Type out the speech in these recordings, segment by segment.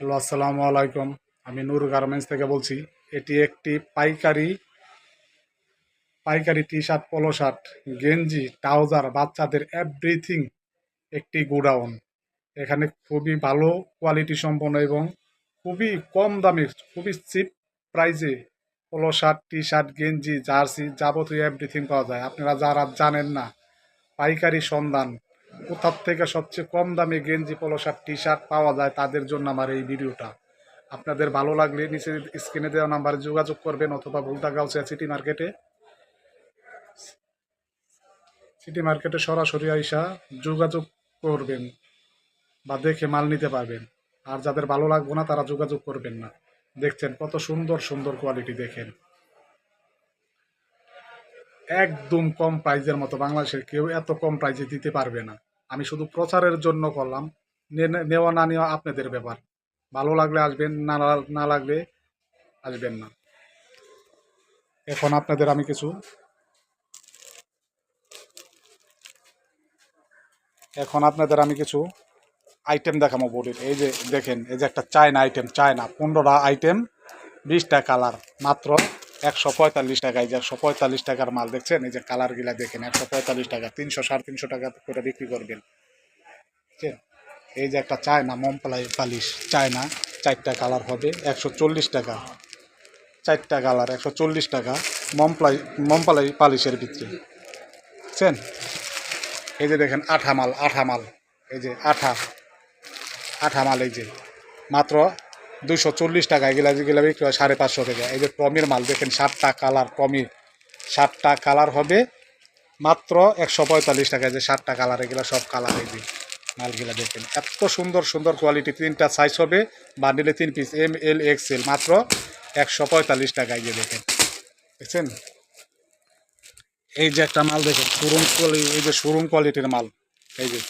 Hello, আসসালামু আলাইকুম। আমি নূর গার্মেন্টস থেকে বলছি, এটি একটি পাইকারি পাইকারি টি শার্ট পলো শার্ট, গেঞ্জি, ট্রাউজার, বাচ্চাদের এভরিথিং একটি গোডাউন। এখানে খুবই ভালো কোয়ালিটি সম্পন্ন এবং খুবই কম দামে, খুবই চিপ প্রাইসে পলো শার্ট টি শার্ট গেঞ্জি, জার্সি যাবতীয় এভরিথিং পাওয়া যায়। আপনারা যারা জানেন না, পাইকারি সন্ধান কোথার থেকে সবচেয়ে কম দামে গেঞ্জি, পলো শার্ট টি শার্ট পাওয়া যায় তাদের জন্য আমার এই ভিডিওটা। আপনাদের ভালো লাগলে নিচে স্ক্রিনে দেওয়া নাম্বারে যোগাযোগ করবেন অথবা ভুলতা গাউসিয়া সিটি মার্কেটে সিটি মার্কেটে সরাসরি আইসা যোগাযোগ করবেন বা দেখে মাল নিতে পারবেন। আর যাদের ভালো লাগবো না, তারা যোগাযোগ করবেন না। দেখছেন কত সুন্দর সুন্দর কোয়ালিটি দেখেন। একদম কম প্রাইজের মতো বাংলাদেশের কেউ এত কম প্রাইজে দিতে পারবে না। আমি শুধু প্রচারের জন্য করলাম। নেওয়া না নেওয়া আপনাদের ব্যাপার। ভালো লাগলে আসবেন, না না লাগলে আসবেন না। এখন আপনাদের আমি কিছু এখন আপনাদের আমি কিছু আইটেম দেখাবো বডির এই যে দেখেন, এই যে একটা চায়না আইটেম চায়না পনেরোটা আইটেম বিশটা কালার মাত্র একশো পঁয়তাল্লিশ টাকা এই যে একশো পঁয়তাল্লিশ টাকার মাল দেখছেন? এই যে কালারগুলা দেখেন, একশো পঁয়তাল্লিশ টাকা, তিনশো, সাড়ে তিনশো টাকা করে বিক্রি করবেন। বুঝছেন? এই যে একটা চায়না মমপালাই পালিশ, চায়না চারটা কালার হবে, একশো চল্লিশ টাকা। চারটা কালার, একশো চল্লিশ টাকা, মমপ্লাই, মমপালাই পালিশের ভিতরে বুঝছেন? এই যে দেখেন, আঠা মাল আঠা মাল। এই যে আঠা আঠা মাল এই যে। মাত্র দুইশো চল্লিশ টাকা এগুলা যেগুলো বিক্রি হয় সাড়ে পাঁচশো টাকা এই যে টমির মাল দেখেন, সাতটা কালার টমির। সাতটা কালার হবে মাত্র একশো পঁয়তাল্লিশ টাকা যে সাতটা কালার, এগুলো সব কালার এই যে মালগুলা দেখেন। এত সুন্দর সুন্দর কোয়ালিটি তিনটা সাইজ হবে বান্ডিলে তিন পিস এম এল এক্সেল মাত্র একশো পঁয়তাল্লিশ টাকা এই যে দেখেন। দেখছেন? এই যে একটা মাল দেখেন শোরুম কোয়ালিটি এই যে শোরুম কোয়ালিটির মাল, এই যে।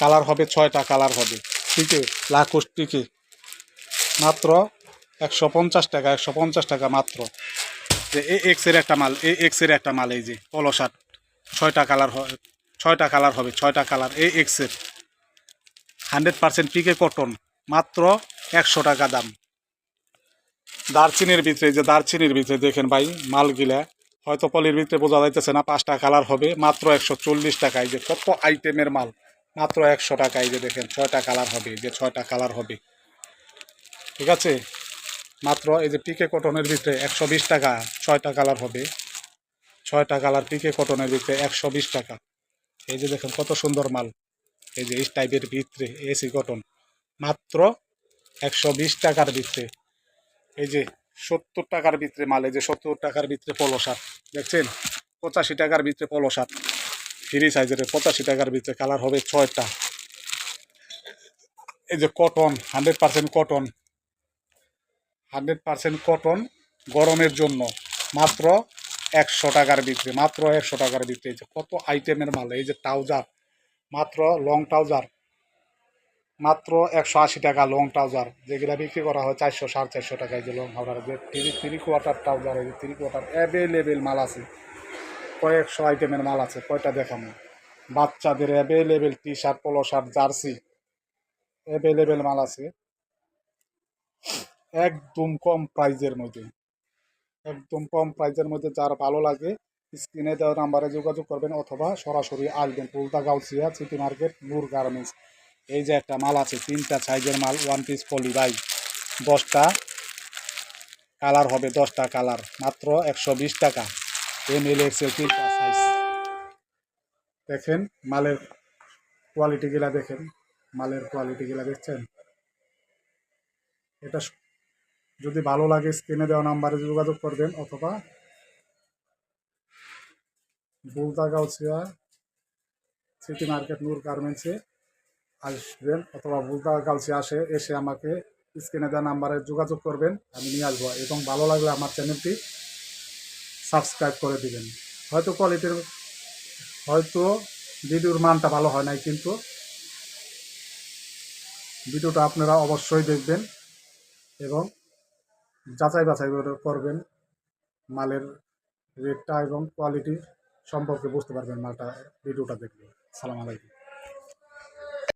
কালার হবে, ছয়টা কালার হবে। টিকে লাখোস টিকে মাত্র একশো পঞ্চাশ টাকা, একশো পঞ্চাশ টাকা মাত্র। যে এ এক্সের একটা মাল, এ এক্সের একটা মাল এই যে, পলো শার্ট। ছয়টা কালার হবে ছয়টা কালার হবে, ছয়টা কালার, এ এক্সের হান্ড্রেড পার্সেন্ট পিকে কটন মাত্র একশো টাকা দাম। দারচিনির ভিতরে যে দারচিনির ভিতরে দেখেন ভাই, মালগুলা, হয়তো পলির ভিতরে বোঝা যাইতেছে না, পাঁচটা কালার হবে, মাত্র একশো চল্লিশ টাকা এই যে, কত আইটেমের মাল। মাত্র একশো টাকা এই যে দেখেন, ছয়টা কালার হবে যে ছয়টা কালার হবে। ঠিক আছে? মাত্র এই যে পিকে কটনের ভিতরে একশো বিশ টাকা, ছয়টা কালার হবে। ছয়টা কালার পিকে কটনের ভিতরে একশো বিশ টাকা। এই যে দেখেন কত সুন্দর মাল। এই যে এই টাইপের ভিতরে এসি কটন মাত্র একশো বিশ টাকার ভিতরে। এই যে সত্তর টাকার ভিতরে মাল, এই যে সত্তর টাকার ভিতরে পলো দেখছেন? পঁচাশি টাকার ভিতরে পলো শার্ট ফ্রি সাইজের পঁচাশি টাকার ভিতরে কালার হবে ছয়টা। এই যে cotton hundred percent cotton hundred percent cotton গরমের জন্য। মাত্র একশো টাকার ভিতরে, মাত্র একশো টাকার ভিতরে। এই যে কত আইটেমের মাল, এই যে ট্রাউজার মাত্র লং ট্রাউজার মাত্র একশো আশি টাকা লং ট্রাউজার যেগুলো বিক্রি করা হয় চারশো, সাড়ে চারশো টাকা। এই যে লং ট্রাউজার যে থ্রি থ্রি কোয়ার্টার ট্রাউজার এই যে থ্রি কোয়ার্টার অ্যাভেলেবেল মাল আছে। কয়েকশো আইটেমের মাল আছে, কয়টা দেখানো বাচ্চাদের available T shirt polo shirt jersey available মাল আছে। একদম কম প্রাইজের মধ্যে। একদম কম প্রাইজের মধ্যে যার ভালো লাগে স্ক্রিনে দেওয়া নাম্বারে যোগাযোগ করবেন অথবা সরাসরি আসবেন Bhulta Gausia city market Noor garments এই যে একটা মাল আছে, তিনটা সাইজের মাল ওয়ান পিস পলি বাই দশটা কালার হবে, দশটা কালার মাত্র একশো বিশ টাকা। এম এল এক্সেল তিনটা সাইজ দেখেন, মালের কোয়ালিটিগুলা দেখেন। মালের কোয়ালিটিগুলা দেখছেন? এটা যদি ভালো লাগে স্ক্রিনে দেওয়া নাম্বারে যোগাযোগ করবেন অথবা বুলদা গাউছিয়া সিটি মার্কেট নূর গার্মেন্টসে আসবেন অথবা বুলদা আসে, এসে আমাকে স্ক্রিনে দেওয়া নাম্বারে যোগাযোগ করবেন, আমি নিয়ে আসব। এবং ভালো লাগলে আমার চ্যানেলটি সাবস্ক্রাইব করে দিবেন। হয়তো কোয়ালিটির হয়তো ভিডিওর মানটা ভালো হয় নাই, কিন্তু ভিডিওটা আপনারা অবশ্যই দেখবেন এবং যাচাই বাছাই করে করবেন মালের রেটটা এবং কোয়ালিটি সম্পর্কে বুঝতে পারবেন মালটা ভিডিওটা দেখলে। সালাম আলাইকুম।